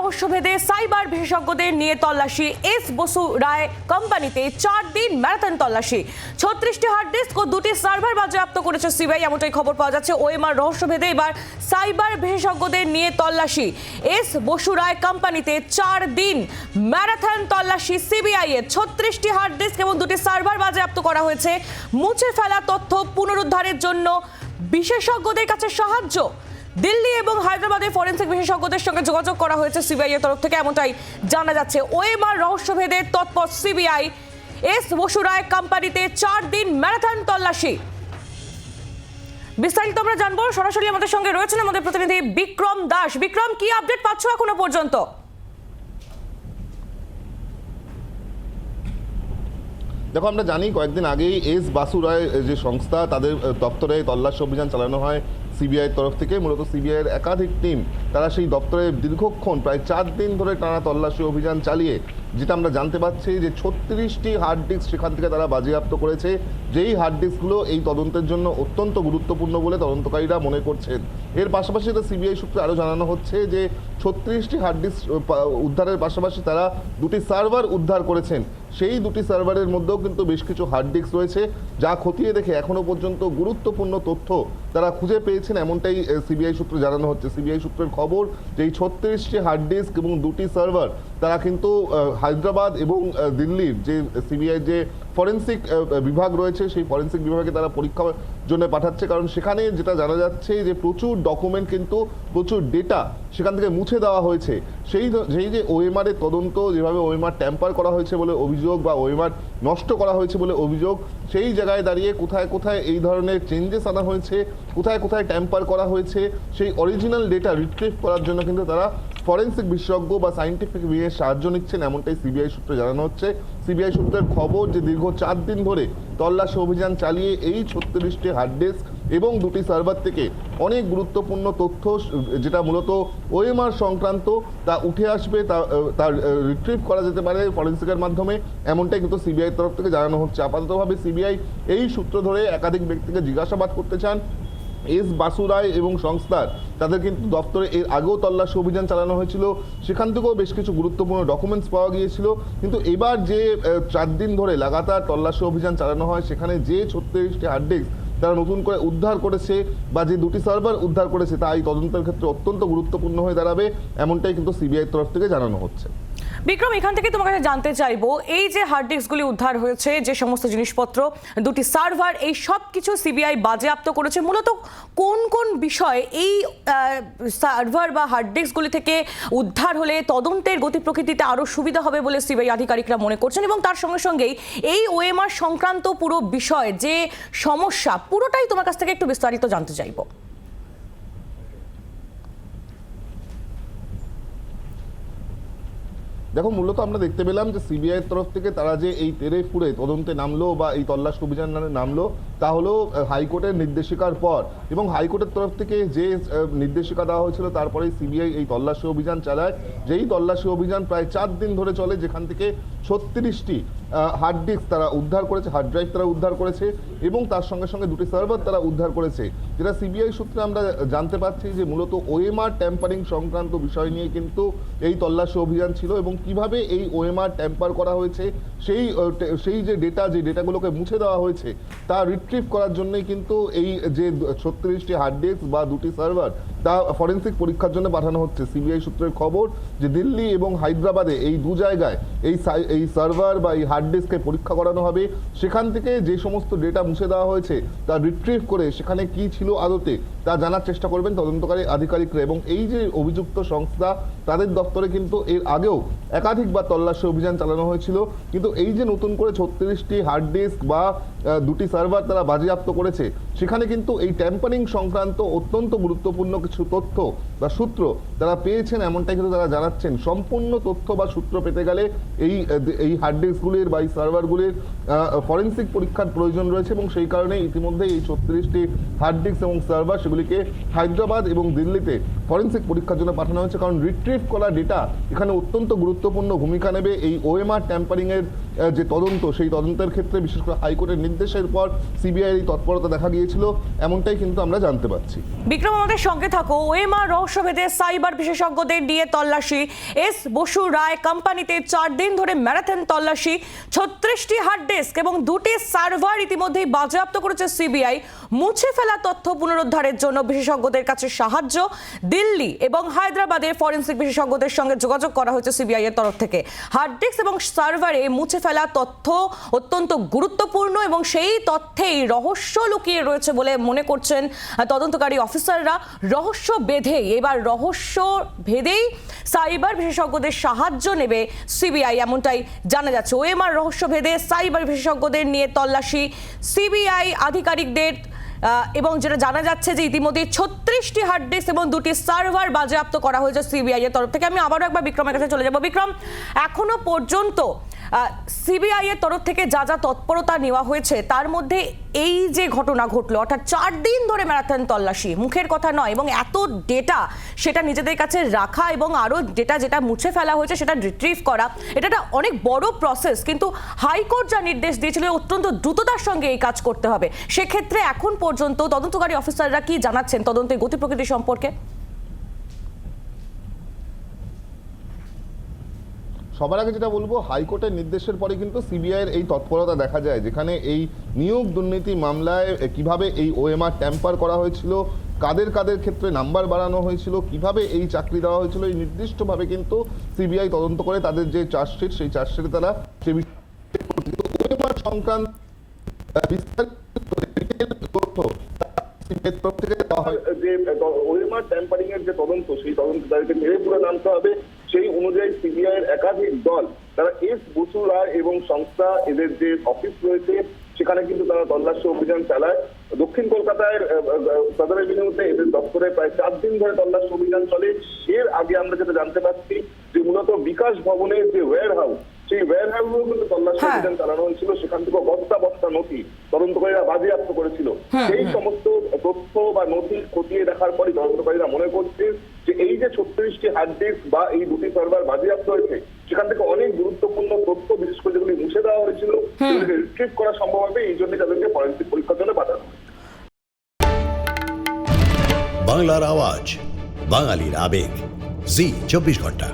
রহস্যভেদে cyber বিশেষজ্ঞদের নিয়ে তল্লাশি। এস বসু রায় কোম্পানিতে চার দিন ম্যারাথন তল্লাশি। ছত্রিশটি হার্ড ডিস্ক ও দুটি সার্ভার বাজেয়াপ্ত করেছে সিবিআই। এমনটাই খবর পাওয়া যাচ্ছে ওএমআর রহস্যভেদে। এবার সাইবার বিশেষজ্ঞদের নিয়ে তল্লাশি। এস বসু রায় কোম্পানিতে চার দিন ম্যারাথন তল্লাশি। সিবিআই এর ছত্রিশটি হার্ড ডিস্ক এবং দুটি সার্ভার বাজেয়াপ্ত করা হয়েছে। মুছে ফেলা তথ্য পুনরুদ্ধারের জন্য বিশেষজ্ঞদের কাছে সাহায্য। দিল্লি এবং হায়দ্রাবাদে ফরেন্সিক বিশেষজ্ঞদের সঙ্গে যোগাযোগ করা হয়েছে সিবিআই এর তরফ থেকে, এমনটাই জানা যাচ্ছে। ওএমআর রহস্যভেদের তৎপর সিবিআই। এস বসু রায় কোম্পানিতে চার দিন ম্যারাথন তল্লাশি। বিস্তারিত আমরা জানব। সরাসরি আমাদের সঙ্গে রয়েছেন আমাদের প্রতিনিধি বিক্রম দাস। বিক্রম, কি আপডেট পাচ্ছ এখনও পর্যন্ত? দেখো, আমরা জানি কয়েকদিন আগেই এস বাসু রায় যে সংস্থা, তাদের দপ্তরে তল্লাশি অভিযান চালানো হয়। সিবিআইয়ের তরফ থেকে মূলত সিবিআইয়ের একাধিক টিম, তারা সেই দপ্তরে দীর্ঘক্ষণ, প্রায় চার দিন ধরে টানা তল্লাশি অভিযান চালিয়ে, যেটা আমরা জানতে পারছি যে ছত্রিশটি হার্ড ডিস্ক সেখান থেকে তারা বাজেয়াপ্ত করেছে, যেই হার্ড ডিস্কগুলো এই তদন্তের জন্য অত্যন্ত গুরুত্বপূর্ণ বলে তদন্তকারীরা মনে করছেন। এর পাশাপাশি এটা সিবিআই সূত্রে আরও জানানো হচ্ছে যে ছত্রিশটি হার্ড ডিস্ক উদ্ধারের পাশাপাশি তারা দুটি সার্ভার উদ্ধার করেছেন। সেই দুটি সার্ভারের মধ্যেও কিন্তু বেশ কিছু হার্ড ডিস্ক রয়েছে, যা খতিয়ে দেখে এখনও পর্যন্ত গুরুত্বপূর্ণ তথ্য তারা খুঁজে পেয়েছেন এমনটাই সিবিআই সূত্রে জানানো হচ্ছে। সিবিআই সূত্রের খবর যে এই ছত্রিশটি হার্ড ডিস্ক এবং দুটি সার্ভার তারা কিন্তু হায়দ্রাবাদ এবং দিল্লির যে সিবিআই যে ফরেন্সিক বিভাগ রয়েছে, সেই ফরেন্সিক বিভাগে তারা পরীক্ষার জন্য পাঠাচ্ছে। কারণ সেখানে যেটা জানা যাচ্ছে যে প্রচুর ডকুমেন্ট কিন্তু প্রচুর ডেটা সেখান থেকে মুছে দেওয়া হয়েছে। সেই সেই যে ওএমআর এর তদন্ত, যেভাবে ওএমআর ট্যাম্পার করা হয়েছে বলে অভিযোগ বা ওএমআর নষ্ট করা হয়েছে বলে অভিযোগ। সেই জায়গায় দাঁড়িয়ে কোথায় কোথায় এই ধরনের চেঞ্জেস আনা হয়েছে, কোথায় কোথায় ট্যাম্পার করা হয়েছে, সেই অরিজিনাল ডেটা রিট্রিভ করার জন্য কিন্তু তারা ফরেন্সিক বিশেষজ্ঞ বা সাইন্টিফিক বিয়ের সাহায্য নিচ্ছেন এমনটাই সিবিআই সূত্রে জানানো হচ্ছে। সিবিআই সূত্রের খবর যে দীর্ঘ চার দিন ধরে তল্লাশি অভিযান চালিয়ে এই ছত্রিশটি হার্ড ডিস্ক এবং দুটি সার্ভার থেকে অনেক গুরুত্বপূর্ণ তথ্য, যেটা মূলত ওএমআর সংক্রান্ত, তা উঠে আসবে, তা, তার রিট্রিভ করা যেতে পারে ফরেন্সিকের মাধ্যমে, এমনটাই কিন্তু সিবিআই তরফ থেকে জানানো হচ্ছে। আপাততভাবে সিবিআই এই সূত্র ধরে একাধিক ব্যক্তিকে জিজ্ঞাসাবাদ করতে চান। এস বাসুরায় এবং সংস্থার, তাদের কিন্তু দপ্তরে এর আগেও তল্লাশি অভিযান চালানো হয়েছিল। সেখান থেকেও বেশ কিছু গুরুত্বপূর্ণ ডকুমেন্টস পাওয়া গিয়েছিল। কিন্তু এবার যে চার দিন ধরে লাগাতার তল্লাশি অভিযান চালানো হয়, সেখানে যে ছত্রিশটি হার্ড ডিস্ক তারা নতুন করে উদ্ধার করেছে বা যে দুটি সার্ভার উদ্ধার করেছে, তা এই তদন্তের ক্ষেত্রে অত্যন্ত গুরুত্বপূর্ণ হয়ে দাঁড়াবে, এমনটাই কিন্তু সিবিআই তরফ থেকে জানানো হচ্ছে। বিক্রম, এখান থেকে তোমার কাছে জানতে চাইব, এই যে হার্ড ডিস্কগুলি উদ্ধার হয়েছে, যে সমস্ত জিনিসপত্র, দুটি সার্ভার এই সব কিছু সিবিআই বাজেয়াপ্ত করেছে, মূলত কোন কোন বিষয় এই সার্ভার বা হার্ড ডিস্কগুলি থেকে উদ্ধার হলে তদন্তের গতি প্রকৃতিতে আরও সুবিধা হবে বলে সিবিআই আধিকারিকরা মনে করছেন এবং তার সঙ্গে সঙ্গেই এই ওএমআর সংক্রান্ত পুরো বিষয় যে সমস্যা, পুরোটাই তোমার কাছ থেকে একটু বিস্তারিত জানতে চাইব। দেখো, মূলত আমরা দেখতে পেলাম যে সিবিআই তরফ থেকে তারা যে এই তেরে ফুড়ে তদন্তে নামলো বা এই তল্লাশ অভিযান নামলো, তা হলো হাইকোর্টের নির্দেশিকার পর এবং হাইকোর্টের তরফ থেকে যে নির্দেশিকা দেওয়া হয়েছিল, তারপরে সিবিআই এই তল্লাশি অভিযান চালায়। যেই তল্লাশি অভিযান প্রায় চার দিন ধরে চলে, যেখান থেকে ছত্রিশটি হার্ড ডিস্ক তারা উদ্ধার করেছে হার্ড ড্রাইভ তারা উদ্ধার করেছে, এবং তার সঙ্গে সঙ্গে দুটি সার্ভার তারা উদ্ধার করেছে। যেটা সিবিআই সূত্রে আমরা জানতে পারছি যে মূলত ওএমআর ট্যাম্পারিং সংক্রান্ত বিষয় নিয়ে কিন্তু এই তল্লাশি অভিযান ছিল এবং কীভাবে এই ওএমআর ট্যাম্পার করা হয়েছে, সেই সেই যে ডেটা যে ডেটাগুলোকে মুছে দেওয়া হয়েছে, তা রিট্রিভ করার জন্যই কিন্তু এই যে ছত্রিশটি হার্ড ডিস্ক বা দুটি সার্ভার তা ফরেন্সিক পরীক্ষার জন্য পাঠানো হচ্ছে। সিবিআই সূত্রের খবর যে দিল্লি এবং হায়দ্রাবাদে এই দু জায়গায় এই এই সার্ভার বা এই হার্ড ডিস্কে পরীক্ষা করানো হবে। সেখান থেকে যে সমস্ত ডেটা মুছে দেওয়া হয়েছে, তা রিট্রিভ করে সেখানে কি ছিল আদতে তা জানার চেষ্টা করবেন তদন্তকারী আধিকারিকরা। এবং এই যে অভিযুক্ত সংস্থা, তাদের দপ্তরে কিন্তু এর আগেও একাধিকবার তল্লাশি অভিযান চালানো হয়েছিল। কিন্তু এই যে নতুন করে ছত্রিশটি হার্ড ডিস্ক বা দুটি সার্ভার তারা বাজেয়াপ্ত করেছে, সেখানে কিন্তু এই ট্যাম্পারিং সংক্রান্ত অত্যন্ত গুরুত্বপূর্ণ কিছু তথ্য বা সূত্র তারা পেয়েছেন, এমনটাই কিন্তু তারা জানাচ্ছেন। সম্পূর্ণ তথ্য বা সূত্র পেতে গেলে এই এই হার্ড ডিস্কগুলির বা এই সার্ভারগুলির ফরেন্সিক পরীক্ষার প্রয়োজন রয়েছে এবং সেই কারণে ইতিমধ্যে এই ছত্রিশটি হার্ড ডিস্ক এবং সার্ভার সেগুলিকে হায়দ্রাবাদ এবং দিল্লিতে ফরেন্সিক পরীক্ষার জন্য পাঠানো হয়েছে। কারণ রিট্রিভ করা ডেটা এখানে অত্যন্ত গুরুত্বপূর্ণ ভূমিকা নেবে। এই ওএমআর ট্যাম্পারিংয়ের যে তদন্ত, সেই তদন্তের ক্ষেত্রে বিশেষ করে হাইকোর্টের নির্দেশের পর সিবিআই এই তৎপরতা দেখা গিয়েছিল। এমনটাই কিন্তু আমরা জানতে পারছি। বিক্রম, আমাদের সঙ্গে থাকো। ওএমআর রহস্যভেদে সাইবার বিশেষজ্ঞদের নিয়ে তল্লাশি। এস বসু রায় কোম্পানিতে চার দিন ধরে ম্যারাথন তল্লাশি। ছত্রিশটি হার্ড ডিস্ক এবং দুটি সার্ভার ইতিমধ্যেই বাজেয়াপ্ত করেছে সিবিআই মুছে ফেলা তথ্য পুনরুদ্ধারের জন্য বিশেষজ্ঞদের কাছে সাহায্য। দিল্লি এবং হায়দ্রাবাদের ফরেন্সিক বিশেষজ্ঞদের সঙ্গে যোগাযোগ করা হয়েছে সিবিআই এর তরফ থেকে। হার্ড ডিস্ক এবং সার্ভারে মুছে ফেলা তথ্য অত্যন্ত গুরুত্বপূর্ণ এবং সেই তথ্যেই রহস্য লুকিয়ে রয়েছে বলে মনে করছেন তদন্তকারী অফিসাররা। রহস্য বেঁধেই, এবার রহস্য ভেদেই সাইবার বিশেষজ্ঞদের সাহায্য নেবে সিবিআই এমনটাই জানা যাচ্ছে। ওএমআর রহস্য ভেদে সাইবার বিশেষজ্ঞদের নিয়ে তল্লাশি, সিবিআই আধিকারিকদের এবং যেটা জানা যাচ্ছে যে ইতিমধ্যে ছত্রিশটি হার্ড ডিস্ক এবং দুটি সার্ভার বাজেয়াপ্ত করা হয়েছে সিবিআই এর তরফ থেকে। আমি আবারও একবার বিক্রমের কাছে চলে যাব। বিক্রম, এখনও পর্যন্ত সিবিআই এর তরফ থেকে যা যা তৎপরতা নেওয়া হয়েছে, তার মধ্যে এই যে ঘটনা ঘটলো, অর্থাৎ চার দিন ধরে ম্যারাথন তল্লাশি, মুখের কথা নয়, এবং এত ডেটা সেটা নিজেদের কাছে রাখা এবং আরও ডেটা যেটা মুছে ফেলা হয়েছে, সেটা রিট্রিভ করা, এটা একটা অনেক বড় প্রসেস কিন্তু হাইকোর্ট যা নির্দেশ দিয়েছিল অত্যন্ত দ্রুততার সঙ্গে এই কাজ করতে হবে। সেক্ষেত্রে এখন পর্যন্ত তদন্তকারী অফিসাররা কি জানাচ্ছেন তদন্তের গতি প্রকৃতি সম্পর্কে? সবার আগে যেটা বলব হাইকোর্টের নির্দেশের পরে কিন্তু সিবিআইয়ের এই তৎপরতা দেখা যায়, যেখানে এই নিয়োগ দুর্নীতি মামলায় কীভাবে এই ওএমআর ট্যাম্পার করা হয়েছিল, কাদের কাদের ক্ষেত্রে নাম্বার বাড়ানো হয়েছিল, কীভাবে এই চাকরি দেওয়া হয়েছিল, এই নির্দিষ্টভাবে কিন্তু সিবিআই তদন্ত করে তাদের যে চার্জশিট, সেই চার্জশিটে তারা সে ওএমআর সংক্রান্ত যে ট্যাম্পারিং এর যে তদন্ত, সেই তদন্ত তাদেরকে ধীরে পুরো নামতে হবে। সেই অনুযায়ী সিবিআই এর একাধিক দল তারা এস বসু রায় এবং সংস্থা এদের যে অফিস রয়েছে সেখানে কিন্তু তারা তল্লাশি অভিযান চালায়। দক্ষিণ কলকাতায় সদর এভিনিউতে এদের দপ্তরে প্রায় চার দিন ধরে তল্লাশি অভিযান চলে। এর আগে আমরা যেটা জানতে পারছি যে মূলত বিকাশ ভবনের যে ওয়্যার হাউস সেই ওয়্যার হাউসেও কিন্তু তল্লাশি হ্যাঁ। অভিযান চালানো হয়েছিল। সেখান থেকে বস্তা বস্তা নথি তদন্তকারীরা বাজেয়াপ্ত করেছিল। সেই সমস্ত তথ্য বা নথি খতিয়ে দেখার পরই তদন্তকারীরা মনে করছে ছত্রিশটি হার্ড ডিস্ক বা এই দুটি সার্ভার বাজেয়াপ্ত হয়েছে সেখান থেকে অনেক গুরুত্বপূর্ণ তথ্য বিশেষ করে যেগুলি মুছে দেওয়া হয়েছিল সেগুলিকে রিট্রিভ করা সম্ভব হবে এই জন্য তাদেরকে ফরেন্সিক পরীক্ষার জন্য পাঠানো। বাংলার আওয়াজ বাঙালির আবেগ জি চব্বিশ ঘণ্টা